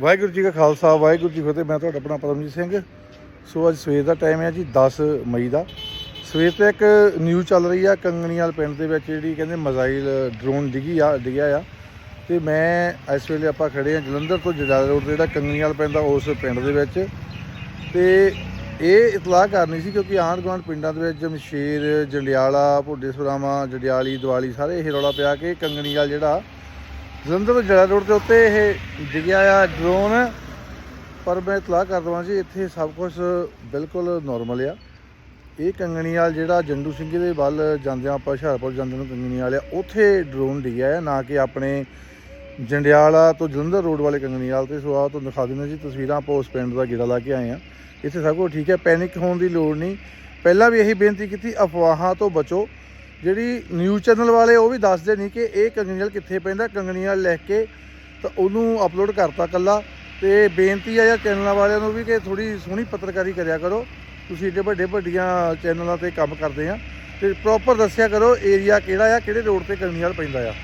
ਵਾਹਿਗੁਰੂ ਜੀ ਕਾ ਖਾਲਸਾ, ਵਾਹਿਗੁਰੂ ਜੀ ਫਤਿਹ। ਮੈਂ ਤੁਹਾਡਾ ਆਪਣਾ ਪਰਮਜੀਤ ਸਿੰਘ। ਸੋ ਅੱਜ ਸਵੇਰ ਦਾ ਟਾਈਮ ਹੈ ਜੀ 10 ਮਈ ਦਾ। ਸਵੇਰ ਤੇ ਇੱਕ ਨਿਊਜ਼ ਚੱਲ ਰਹੀ ਆ ਕੰਗਣੀਵਾਲ ਪਿੰਡ ਦੇ ਵਿੱਚ, ਜਿਹੜੀ ਕਹਿੰਦੇ ਮਜ਼ਾਈਲ ਡਰੋਨ ਡਿੱਗੀ ਆ, ਡਿੱਗਿਆ ਆ। ਤੇ ਮੈਂ ਇਸ ਵੇਲੇ ਆਪਾਂ ਖੜੇ ਆ ਜਲੰਧਰ ਤੋਂ ਜਜਾਲ ਰੋਡ ਜਿਹੜਾ ਕੰਗਣੀਵਾਲ ਪੈਂਦਾ ਉਸ ਪਿੰਡ ਦੇ ਵਿੱਚ। ਤੇ ਇਹ ਇਤਲਾਹ ਕਰਨੀ ਸੀ ਕਿਉਂਕਿ ਆਂਢ ਗੁਆਂਢ ਪਿੰਡਾਂ ਦੇ ਵਿੱਚ ਜਮਸ਼ੇਰ ਜੰਡਿਆਲਾ ਭੁੱਡੇ ਸੁਰਾਵਾਂ ਜੰਡਿਆਲੀ, ਦਿਵਾਲੀ, ਸਾਰੇ ਇਹ ਰੌਲਾ ਪਿਆ ਕਿ ਕੰਗਣੀਵਾਲ ਜਿਹੜਾ ਜਲੰਧਰ ਤੋਂ ਜੜਾ ਰੋਡ ਦੇ ਉੱਤੇ ਇਹ ਡਿੱਗਿਆ ਆ ਡਰੋਨ। ਪਰ ਮੈਂ ਇਤਲਾਹ ਕਰ ਦਵਾਂ ਜੀ, ਇੱਥੇ ਸਭ ਕੁਝ ਬਿਲਕੁਲ ਨਾਰਮਲ ਆ। ਇਹ ਕੰਗਣੀਵਾਲ ਜਿਹੜਾ ਜੰਡੂ ਸਿੰਘ ਦੇ ਵੱਲ ਜਾਂਦੇ ਆਪਾਂ ਹੁਸ਼ਿਆਰਪੁਰ ਜਾਂਦੇ ਨੂੰ ਕੰਗਣੀਵਾਲ ਆ, ਉੱਥੇ ਡਰੋਨ ਡਿੱਗਿਆ ਆ, ਨਾ ਕਿ ਆਪਣੇ ਜੰਡਿਆਲਾ ਤੋਂ ਜਲੰਧਰ ਰੋਡ ਵਾਲੇ ਕੰਗਣੀਵਾਲ ਤੇ। ਸੋ ਆਹ ਤੁਹਾਨੂੰ ਦਿਖਾ ਦਿੰਦੇ ਜੀ, ਤਸਵੀਰਾਂ ਆਪਾਂ ਉਸ ਪਿੰਡ ਦਾ ਗੇੜਾ ਲਾ ਕੇ ਆਏ ਆ ਇੱਥੇ ਸਭ ਕੁਝ ਠੀਕ ਹੈ, ਪੈਨਿਕ ਹੋਣ ਦੀ ਲੋੜ ਨਹੀਂ। ਪਹਿਲਾਂ ਵੀ ਇਹੀ ਬੇਨਤੀ ਕੀਤੀ, ਅਫਵਾਹਾਂ ਤੋਂ ਬਚੋ। ਜਿਹੜੀ ਨਿਊਜ਼ ਚੈਨਲ ਵਾਲੇ ਉਹ ਵੀ ਦੱਸਦੇ ਨਹੀਂ ਕਿ ਇਹ ਕੰਗਣੀਵਾਲ ਕਿੱਥੇ ਪੈਂਦਾ ਕੰਗਣੀਵਾਲ ਲਿਖ ਕੇ ਤਾਂ ਉਹਨੂੰ ਅਪਲੋਡ ਕਰਤਾ ਕੱਲਾ ਤੇ ਬੇਨਤੀ ਆ ਜਾਂ ਚੈਨਲਾਂ ਵਾਲਿਆਂ ਨੂੰ ਵੀ ਕਿ ਥੋੜੀ ਸੋਹਣੀ ਪੱਤਰਕਾਰੀ ਕਰਿਆ ਕਰੋ। ਤੁਸੀਂ ਏਡੇ ਵੱਡੇ ਵੱਡੀਆਂ ਚੈਨਲਾਂ ਤੇ ਕੰਮ ਕਰਦੇ ਆ। ਤੇ ਪ੍ਰੋਪਰ ਦੱਸਿਆ ਕਰੋ ਏਰੀਆ ਕਿਹੜਾ ਆ, ਕਿਹੜੇ ਰੋਡ ਤੇ ਕੰਗਣੀਵਾਲ ਪੈਂਦਾ ਆ।